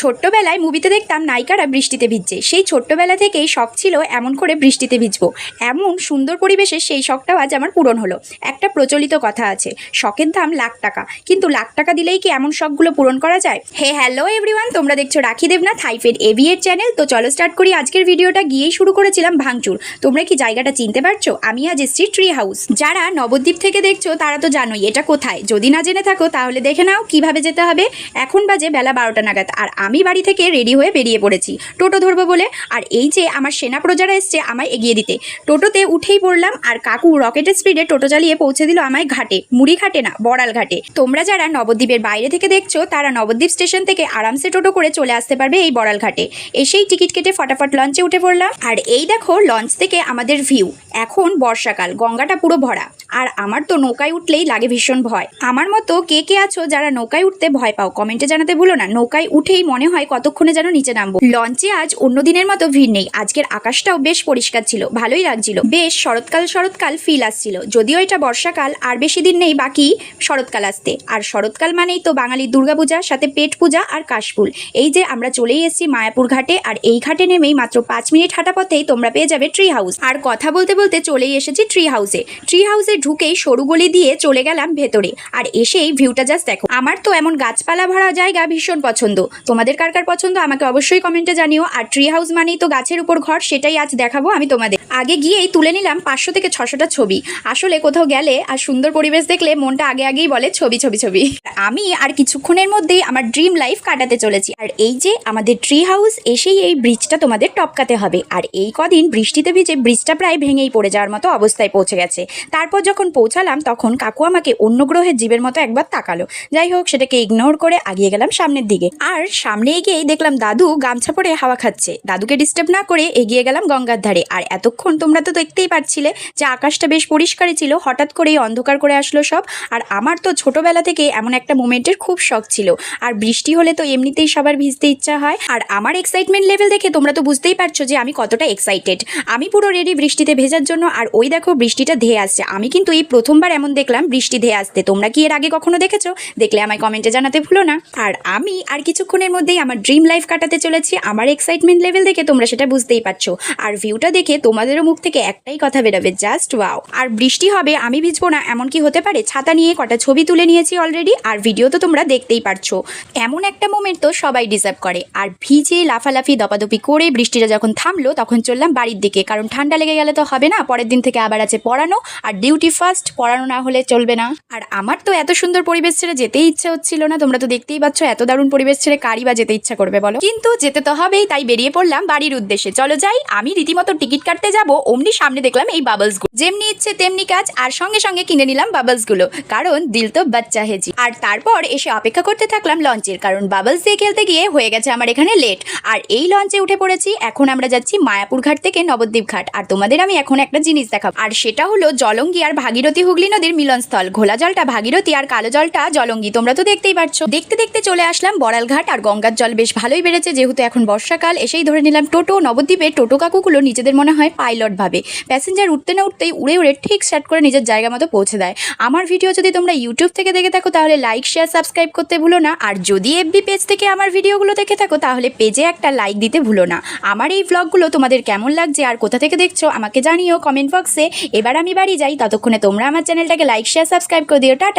ছোট্টবেলায় মুভিতে দেখতাম নায়িকারা বৃষ্টিতে ভিজছে। সেই ছোট্টবেলা থেকেই শখ ছিল এমন করে বৃষ্টিতে ভিজবো। এমন সুন্দর পরিবেশে সেই শখটাও আজ আমার পূরণ হলো। একটা প্রচলিত কথা আছে, শখের দাম লাখ টাকা। কিন্তু লাখ টাকা দিলেই কি এমন শখগুলো পূরণ করা যায়? হে, হ্যালো এভরিওয়ান, তোমরা দেখছ রাখি দেবনাথ, হাইফেড এভিএর চ্যানেল। তো চলো স্টার্ট করি। আজকের ভিডিওটা গিয়েই শুরু করেছিলাম ভাঙচুর। তোমরা কি জায়গাটা চিনতে পারছ? আমি আজ এসছি ট্রি হাউস। যারা নবদ্বীপ থেকে দেখছ, তারা তো জানোই এটা কোথায়। যদি না জেনে থাকো, তাহলে দেখে নাও কীভাবে যেতে হবে। এখন বাজে বেলা বারোটা নাগাদ। আর আমি বাড়ি থেকে রেডি হয়ে বেরিয়ে পড়েছি। টোটো ধরবো বলে। আর এই যে আমার সেনা প্রজারা এসছে আমায় এগিয়ে দিতে। টোটোতে উঠেই পড়লাম আর কাকু রকেটের স্পিডে টোটো চালিয়ে পৌঁছে দিল আমায় ঘাটে। মুড়ি ঘাটে না, বড়াল ঘাটে। তোমরা যারা নবদ্বীপের বাইরে থেকে দেখছ, তারা নবদ্বীপ স্টেশন থেকে আরামসে টোটো করে চলে আসতে পারবে এই বড়াল ঘাটে। এসেই টিকিট কেটে ফটাফট লঞ্চে উঠে পড়লাম। আর এই দেখো লঞ্চ থেকে আমাদের ভিউ এখন বর্ষাকাল, গঙ্গাটা পুরো ভরা। আর আমার তো নৌকায় উঠলেই লাগে ভীষণ ভয়। আমার মতো কে কে আছো যারা নৌকায় উঠতে ভয় পাও? কমেন্টে জানাতে ভুলো না। নৌকায় উঠেই মনে হয় কতক্ষণে যেন নিচে নামবো। লঞ্চে আজ অন্য দিনের মতো ভিড় নেই। আজকের আকাশটাও বেশ পরিষ্কার ছিল, ভালোই লাগছিল। বেশ শরৎকাল শরৎকাল ফিল আসছিল। যদিও এটা বর্ষাকাল, আর বেশি দিন নেই বাকি শরৎকাল আসতে। আর শরৎকাল মানেই তো বাঙালির দুর্গাপূজা, সাথে পেট পূজা আর কাশফুল। এই যে আমরা চলেই এসেছি মায়াপুর ঘাটে, আর এই ঘাটে নেমেই মাত্র পাঁচ মিনিট হাঁটা পথেই তোমরা পেয়ে যাবে ট্রি হাউস আর কথা বলতে বলতে চলেই এসেছি ট্রি হাউসে ট্রি হাউসে ঢুকেই সরু গলি দিয়ে চলে গেলাম ভেতরে। আর এসেই ভিউটা জাস্ট দেখো। আমার তো এমন গাছপালা ভরা জায়গা ভীষণ পছন্দ। তোমাদের কার কার পছন্দ আমাকে অবশ্যই কমেন্টে জানিও। আর ট্রি হাউস মানেই তো গাছের উপর ঘর, সেটাই আজ দেখাবো আমি তোমাদের। আগে গিয়েই তুলে নিলাম পাঁচশো থেকে ছশোটা ছবি। আসলে কোথাও গেলে আর সুন্দর পরিবেশ দেখলে মনটা আগে আগেই বলে ছবি ছবি ছবি। আমি আর কিছুক্ষণের মধ্যেই আমার ড্রিম লাইফ কাটাতে চলেছি। আর এই যে আমাদের ট্রি হাউস এসেই এই ব্রিজটা তোমাদের টপকাতে হবে। আর এই কদিন বৃষ্টিতে ভিজে ব্রিজটা প্রায় ভেঙেই পড়ে যাওয়ার মতো অবস্থায় পৌঁছে গেছে। তারপর যখন পৌঁছালাম, তখন কাকু আমাকে অন্য গ্রহের জীবের মতো একবার তাকালো। যাই হোক, সেটাকে ইগনোর করে আগিয়ে গেলাম সামনের দিকে। আর সামনে এগিয়েই দেখলাম দাদু গামছা পরে হাওয়া খাচ্ছে। দাদুকে ডিস্টার্ব না করে এগিয়ে গেলাম গঙ্গার ধারে। আর এতক্ষণ তোমরা তো দেখতেই পারছিলে যে আকাশটা বেশ পরিষ্কারই ছিল, হঠাৎ করেই অন্ধকার করে আসলো সব। আর আমার তো ছোটবেলা থেকে এমন একটা মোমেন্টের খুব শখ ছিল। আর বৃষ্টি হলে তো এমনিতেই সবার ভিজতে ইচ্ছা হয়। আর আমার এক্সাইটমেন্ট লেভেল দেখে তোমরা তো বুঝতেই পারছ যে আমি কতটা এক্সাইটেড আমি পুরো রেডি বৃষ্টিতে ভেজার জন্য, আর ওই দেখো বৃষ্টিটা ধেয়ে আসছে। আমি কিন্তু এই প্রথমবার এমন দেখলাম বৃষ্টি ধেয়ে আসতে। তোমরা কি এর আগে কখনো দেখেছ? দেখলে আমায় কমেন্টে জানাতে ভুলো না। আর আমি আর কিছুক্ষণের মধ্যেই আমার ড্রিম লাইফ কাটাতে চলেছি। আমার এক্সাইটমেন্ট লেভেল দেখে তোমরা সেটা বুঝতেই পারছ। আর ভিউটা দেখে তোমাদেরও মুখ থেকে একটাই কথা বেরোবে জাস্ট ওয়াও আর বৃষ্টি হবে, আমি ভিজবো না, এমন কি হতে পারে? ছাতা নিয়ে কটা ছবি তুলে নিয়েছি অলরেডি আর ভিডিও তো তোমরা দেখতেই পারছ। এমন একটা মোমেন্ট তো সবাই ডিজার্ভ করে। আর ভিজে লাফালাফি, দপাদপি করে বৃষ্টিটা যখন থামলো, তখন চললাম বাড়ির দিকে। কারণ ঠান্ডা লেগে গেলে তো হবে না, পরের দিন থেকে আবার আছে পড়ানো, আর ডিউটি ফার্স্ট পড়ানো না হলে চলবে না। আর আমার তো এত সুন্দর পরিবেশ ছেড়ে যেতেই ইচ্ছা হচ্ছিল না। তোমরা তো দেখতেই পাচ্ছ এত দারুণ পরিবেশ ছেড়ে কারি বা যেতে ইচ্ছা করবে বলো। কিন্তু যেতে তো হবেই, তাই বেরিয়ে পড়লাম বাড়ির উদ্দেশ্যে। চলো যাই, আমি রীতিমতো টিকিট কাটতে যাব, অমনি সামনে দেখলাম এই বাবলসগুলো। যেমনি ইচ্ছে তেমনি কাজ, আর সঙ্গে সঙ্গে কিনে নিলাম বাবলসগুলো। কারণ দিল তো বাচ্চা হেজি। আর তারপর এসে অপেক্ষা করতে থাকলাম লঞ্চের, কারণ বাবলস দিয়ে খেলতে গিয়ে হয়ে গেছে আমার এখানে লেট আর এই লঞ্চে উঠে পড়েছি, এখন আমরা যাচ্ছি মায়াপুর ঘাট থেকে নবদ্বীপ ঘাট। আর তোমাদের আমি এখন একটা জিনিস দেখাবো। আর সেটা হলো জলঙ্গি আর ভাগীরথী হুগলি নদীর মিলনস্থল। ঘোলা জলটা ভাগীরথী আর কালো জলটা জলঙ্গি। তোমরা তো দেখতেই পাচ্ছ দেখতে দেখতে চলে আসলাম বড়ালঘাট আর গঙ্গার জল বেশ ভালোই বেড়েছে। যেহেতু এখন বর্ষাকাল, এসেই ধরে নিলাম টোটো। নবদ্বীপে টোটো কাকুগুলো নিজেদের মনে হয় পাইলট ভাবে প্যাসেঞ্জার উঠতে না উঠতেই উড়ে উড়ে ঠিক সেট করে নিজের জায়গা মতো পৌঁছে দেয়। আমার ভিডিও যদি তোমরা ইউটিউব থেকে দেখে থাকো, তাহলে লাইক শেয়ার সাবস্ক্রাইব করতে ভুলো না। আর যদি এফবি পেজ থেকে আমার ভিডিওগুলো দেখে থাকো, তাহলে পেজে একটা লাইক দিতে ভুলো না। আমার এই ব্লগগুলো তোমাদের কেমন লাগছে আর কোথা থেকে দেখছ, আমাকে জানিও কমেন্ট বক্সে এবার আমি বাড়ি যাই ততক্ষণে তোমরা আমার চ্যানেলটাকে লাইক শেয়ার সাবস্ক্রাইব করে দিও। টাটা।